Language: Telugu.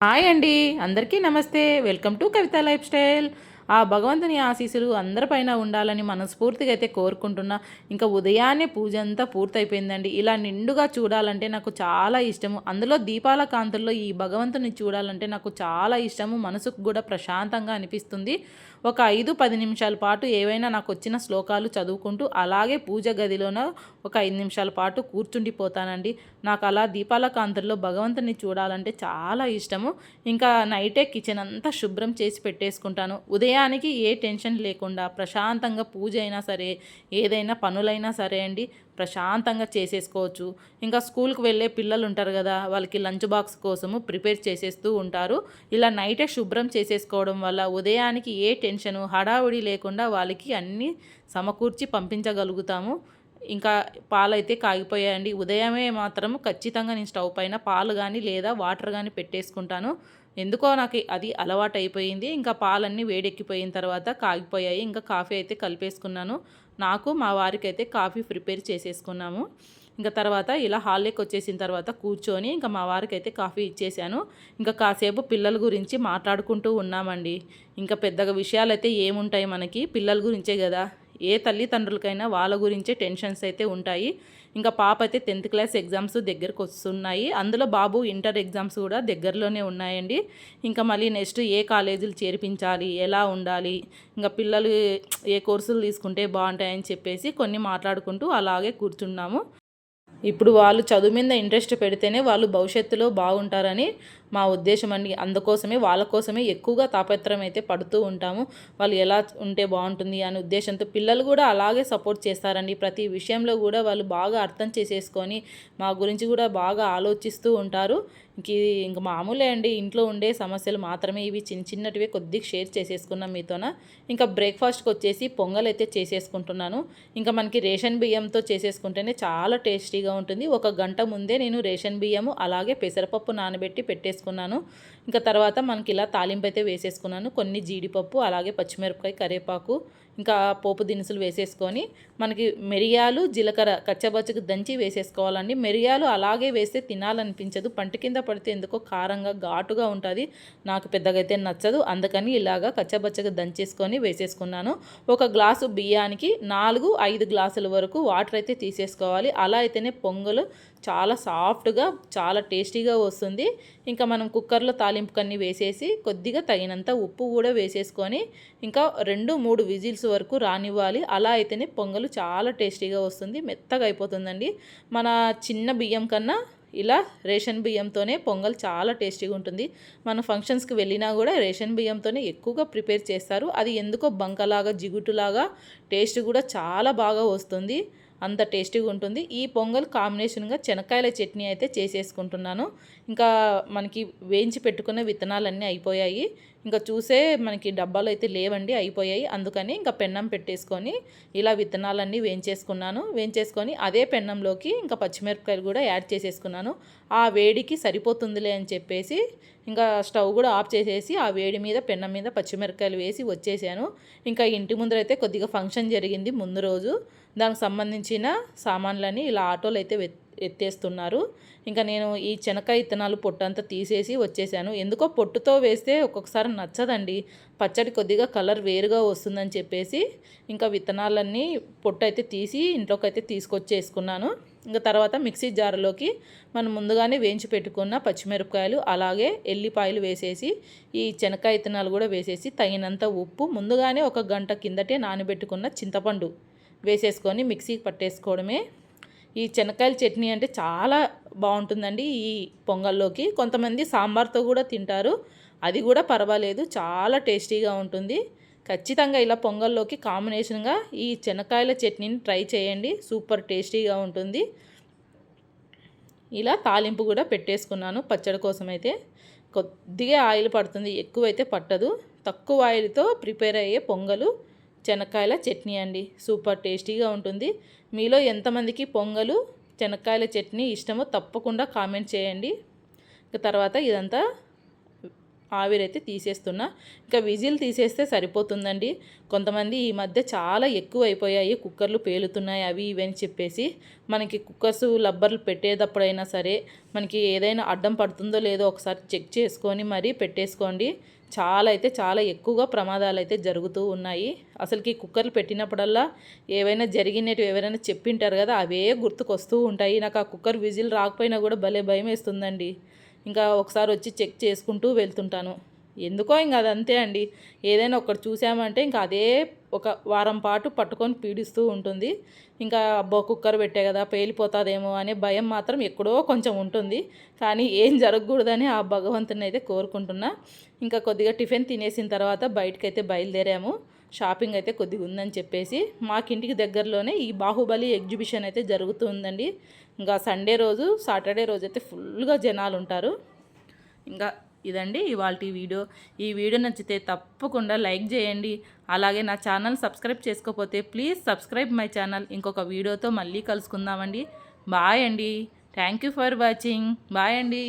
హాయ్ అండి అందరికీ నమస్తే. Welcome to Kavitha lifestyle. ఆ భగవంతుని ఆశీస్సులు అందరిపైన ఉండాలని మనస్ఫూర్తిగా అయితే కోరుకుంటున్నా. ఇంకా ఉదయాన్నే పూజ అంతా పూర్తయిపోయిందండి. ఇలా నిండుగా చూడాలంటే నాకు చాలా ఇష్టము. అందులో దీపాల కాంతుల్లో ఈ భగవంతుని చూడాలంటే నాకు చాలా ఇష్టము. మనసుకు కూడా ప్రశాంతంగా అనిపిస్తుంది. ఒక ఐదు పది నిమిషాల పాటు ఏవైనా నాకు వచ్చిన శ్లోకాలు చదువుకుంటూ అలాగే పూజ గదిలోన ఒక ఐదు నిమిషాల పాటు కూర్చుండిపోతానండి. నాకు అలా దీపాల కాంతుల్లో భగవంతుని చూడాలంటే చాలా ఇష్టము. ఇంకా నైటే కిచెన్ అంతా శుభ్రం చేసి పెట్టేసుకుంటాను. ఉదయానికి ఏ టెన్షన్ లేకుండా ప్రశాంతంగా పూజ అయినా సరే ఏదైనా పనులైనా సరే అండి. ప్రశాంతంగా చేసేసుకోవచ్చు. ఇంకా స్కూల్కి వెళ్ళే పిల్లలు ఉంటారు కదా వాళ్ళకి లంచ్ బాక్స్ కోసము ప్రిపేర్ చేసేస్తూ ఉంటారు. ఇలా నైటే శుభ్రం చేసేసుకోవడం వల్ల ఉదయానికి ఏ టెన్షను హడావుడి లేకుండా వాళ్ళకి అన్నీ సమకూర్చి పంపించగలుగుతాము. ఇంకా పాలైతే కాగిపోయాయండి. ఉదయమే మాత్రం ఖచ్చితంగా నేను స్టవ్ పైన పాలు కానీ లేదా వాటర్ కానీ పెట్టేసుకుంటాను. ఎందుకో నాకు అది అలవాటు అయిపోయింది ఇంకా పాలన్నీ వేడెక్కిపోయిన తర్వాత కాగిపోయాయి. ఇంకా కాఫీ అయితే కలిపేసుకున్నాను. నాకు మా వారికి అయితే కాఫీ ప్రిపేర్ చేసేసుకున్నాము. ఇంకా తర్వాత ఇలా హాల్లోకి వచ్చేసిన తర్వాత కూర్చొని ఇంకా మా వారికి అయితే కాఫీ ఇచ్చేసాను ఇంకా కాసేపు పిల్లల గురించి మాట్లాడుకుంటూ ఉన్నామండి. ఇంకా పెద్దగా విషయాలు అయితే ఏముంటాయి మనకి? పిల్లల గురించే కదా. ఏ తల్లిదండ్రులకైనా వాళ్ళ గురించే టెన్షన్స్ అయితే ఉంటాయి. ఇంకా పాప అయితే టెన్త్ క్లాస్ ఎగ్జామ్స్ దగ్గరకు వస్తున్నాయి. అందులో బాబు ఇంటర్ ఎగ్జామ్స్ కూడా దగ్గరలోనే ఉన్నాయండి. ఇంకా మళ్ళీ నెక్స్ట్ ఏ కాలేజీలు చేర్పించాలి ఎలా ఉండాలి ఇంకా పిల్లలు ఏ కోర్సులు తీసుకుంటే బాగుంటాయని చెప్పేసి కొన్ని మాట్లాడుకుంటూ అలాగే కూర్చున్నాము. ఇప్పుడు వాళ్ళు చదువు మీద ఇంట్రెస్ట్ పెడితేనే వాళ్ళు భవిష్యత్తులో బాగుంటారని మా ఉద్దేశం అండి. అందుకోసమే వాళ్ళ కోసమే ఎక్కువగా తాపత్రయం అయితే పడుతూ ఉంటాము. వాళ్ళు ఎలా ఉంటే బాగుంటుంది అనే ఉద్దేశంతో పిల్లలు కూడా అలాగే సపోర్ట్ చేస్తారండి. ప్రతి విషయంలో కూడా వాళ్ళు బాగా అర్థం చేసేసుకొని మా గురించి కూడా బాగా ఆలోచిస్తూ ఉంటారు. ఇంక ఇది ఇంక మామూలే అండి. ఇంట్లో ఉండే సమస్యలు మాత్రమే ఇవి చిన్న చిన్నటివే కొద్దిగా షేర్ చేసేసుకున్నాం మీతోన. ఇంకా బ్రేక్ఫాస్ట్కి వచ్చేసి పొంగల్ అయితే చేసేసుకుంటున్నాను. ఇంకా మనకి రేషన్ బియ్యంతో చేసేసుకుంటేనే చాలా టేస్టీగా ఉంటుంది. ఒక గంట ముందే నేను రేషన్ బియ్యము అలాగే పెసరపప్పు నానబెట్టి పెట్టేసుకున్నాను. ఇంకా తర్వాత మనకి ఇలా తాలింపు అయితే వేసేసుకున్నాను. కొన్ని జీడిపప్పు అలాగే పచ్చిమిరపకాయ కరివేపాకు ఇంకా పోపు దినుసులు వేసేసుకొని మనకి మిరియాలు జీలకర్ర కచ్చబచ్చకు దంచి వేసేసుకోవాలండి. మిరియాలు అలాగే వేస్తే తినాలనిపించదు. పంట కింద పడితే ఎందుకో కారంగా ఘాటుగా ఉంటుంది. నాకు పెద్దగా అయితే నచ్చదు. అందుకని ఇలాగా కచ్చబచ్చగా దంచేసుకొని వేసేసుకున్నాను. ఒక గ్లాసు బియ్యానికి నాలుగు ఐదు గ్లాసుల వరకు వాటర్ అయితే తీసేసుకోవాలి. అలా అయితేనే పొంగలు చాలా సాఫ్ట్గా చాలా టేస్టీగా వస్తుంది. ఇంకా మనం కుక్కర్లో తాలింపు కన్ని వేసేసి కొద్దిగా తగినంత ఉప్పు కూడా వేసేసుకొని ఇంకా రెండు మూడు విజిల్స్ వరకు రానివ్వాలి. అలా అయితేనే పొంగలు చాలా టేస్టీగా వస్తుంది. మెత్తగా అయిపోతుందండి. మన చిన్న బియ్యం కన్నా ఇలా రేషన్ బియ్యంతోనే పొంగల్ చాలా టేస్టీగా ఉంటుంది. మన ఫంక్షన్స్కి వెళ్ళినా కూడా రేషన్ బియ్యంతోనే ఎక్కువగా ప్రిపేర్ చేస్తారు. అది ఎందుకో బంకలాగా జిగుటులాగా టేస్ట్ కూడా చాలా బాగా వస్తుంది. అంత టేస్టీగా ఉంటుంది. ఈ పొంగల్ కాంబినేషన్గా శనక్కాయల చట్నీ అయితే చేసేసుకుంటున్నాను. ఇంకా మనకి వేయించి పెట్టుకున్న విత్తనాలన్నీ అయిపోయాయి. ఇంకా చూసే మనకి డబ్బాలు అయితే లేవండి అయిపోయాయి. అందుకని ఇంకా పెన్నం పెట్టేసుకొని ఇలా విత్తనాలన్నీ వేయించేసుకున్నాను. వేయించేసుకొని అదే పెన్నంలోకి ఇంకా పచ్చిమిరపకాయలు కూడా యాడ్ చేసేసుకున్నాను. ఆ వేడికి సరిపోతుందిలే అని చెప్పేసి ఇంకా స్టవ్ కూడా ఆఫ్ చేసేసి ఆ వేడి మీద పెన్నం మీద పచ్చిమిరపకాయలు వేసి వచ్చేసాను. ఇంకా ఇంటి ముందర అయితే కొద్దిగా ఫంక్షన్ జరిగింది ముందు రోజు. దానికి సంబంధించిన సామాన్లన్నీ ఇలా ఆటోలు అయితే ఎత్తేస్తున్నారు. ఇంకా నేను ఈ శనక్కాయ ఇత్తనాలు పొట్టు అంతా తీసేసి వచ్చేసాను. ఎందుకో పొట్టుతో వేస్తే ఒక్కొక్కసారి నచ్చదండి. పచ్చడి కొద్దిగా కలర్ వేరుగా వస్తుందని చెప్పేసి ఇంకా విత్తనాలన్నీ పొట్టు అయితే తీసి ఇంట్లోకి అయితే తీసుకొచ్చేసుకున్నాను. ఇంకా తర్వాత మిక్సీ జార్లోకి మనం ముందుగానే వేయించి పెట్టుకున్న పచ్చిమిరపకాయలు అలాగే ఎల్లిపాయలు వేసేసి ఈ చెనక్కాయ ఇత్తనాలు కూడా వేసేసి తగినంత ఉప్పు ముందుగానే ఒక గంట కిందటే నానబెట్టుకున్న చింతపండు వేసేసుకొని మిక్సీకి పట్టేసుకోవడమే ఈ శనక్కాయల చట్నీ అంటే చాలా బాగుంటుందండి ఈ పొంగల్లోకి. కొంతమంది సాంబార్తో కూడా తింటారు. అది కూడా పర్వాలేదు చాలా టేస్టీగా ఉంటుంది. ఖచ్చితంగా ఇలా పొంగల్లోకి కాంబినేషన్గా ఈ శనక్కాయల చట్నీని ట్రై చేయండి సూపర్ టేస్టీగా ఉంటుంది. ఇలా తాలింపు కూడా పెట్టేసుకున్నాను పచ్చడి కోసం అయితే కొద్దిగా ఆయిల్ పడుతుంది ఎక్కువైతే పట్టదు. తక్కువ ఆయిల్తో ప్రిపేర్ అయ్యే పొంగలు శనక్కాయల చట్నీ అండి. సూపర్ టేస్టీగా ఉంటుంది. మీలో ఎంతమందికి పొంగలు శనక్కాయల చట్నీ ఇష్టమో తప్పకుండా కామెంట్ చేయండి. తర్వాత ఇదంతా ఆవిరైతే తీసేస్తున్నా. ఇంకా విజిల్ తీసేస్తే సరిపోతుందండి. కొంతమంది ఈ మధ్య చాలా ఎక్కువ అయిపోయాయి కుక్కర్లు పేలుతున్నాయి అవి ఇవి అని చెప్పేసి. మనకి కుక్కర్స్ లబ్బర్లు పెట్టేటప్పుడైనా సరే మనకి ఏదైనా అడ్డం పడుతుందో లేదో ఒకసారి చెక్ చేసుకొని మరీ పెట్టేసుకోండి. చాలా అయితే చాలా ఎక్కువగా ప్రమాదాలు అయితే జరుగుతూ ఉన్నాయి. అసలుకి కుక్కర్లు పెట్టినప్పుడల్లా ఏవైనా జరిగినట్టు ఎవరైనా చెప్పింటారు కదా అవే గుర్తుకొస్తూ ఉంటాయి. నాకు ఆ కుక్కర్ విజిల్ రాకపోయినా కూడా భలే భయం వేస్తుందండి ఇంకా ఒకసారి వచ్చి చెక్ చేసుకుంటూ వెళ్తుంటాను. ఎందుకో ఇంకా అది అంతే అండి. ఏదైనా ఒకటి చూసామంటే ఇంకా అదే ఒక వారం పాటు పట్టుకొని పీడిస్తూ ఉంటుంది. ఇంకా అబ్బో కుక్కర్ పెట్టే కదా పేలిపోతుందేమో అనే భయం మాత్రం ఎక్కడో కొంచెం ఉంటుంది. కానీ ఏం జరగకూడదని ఆ భగవంతుని అయితే కోరుకుంటున్నా. ఇంకా కొద్దిగా టిఫిన్ తినేసిన తర్వాత బయటకైతే బయలుదేరాము. షాపింగ్ అయితే కొద్దిగా ఉందని చెప్పేసి మాకింటికి దగ్గరలోనే ఈ బాహుబలి ఎగ్జిబిషన్ అయితే జరుగుతుందండి. ఇంకా సండే రోజు సాటర్డే రోజు అయితే ఫుల్గా జనాలు ఉంటారు ఇంకా ఇదండి ఇవాళ వీడియో. ఈ వీడియో నచ్చితే తప్పకుండా లైక్ చేయండి. అలాగే నా ఛానల్ సబ్స్క్రైబ్ చేసుకోకపోతే ప్లీజ్ సబ్స్క్రైబ్ మై ఛానల్. ఇంకొక వీడియోతో మళ్ళీ కలుసుకుందామండి. బాయ్ అండి. Thank you for watching. Bye అండి.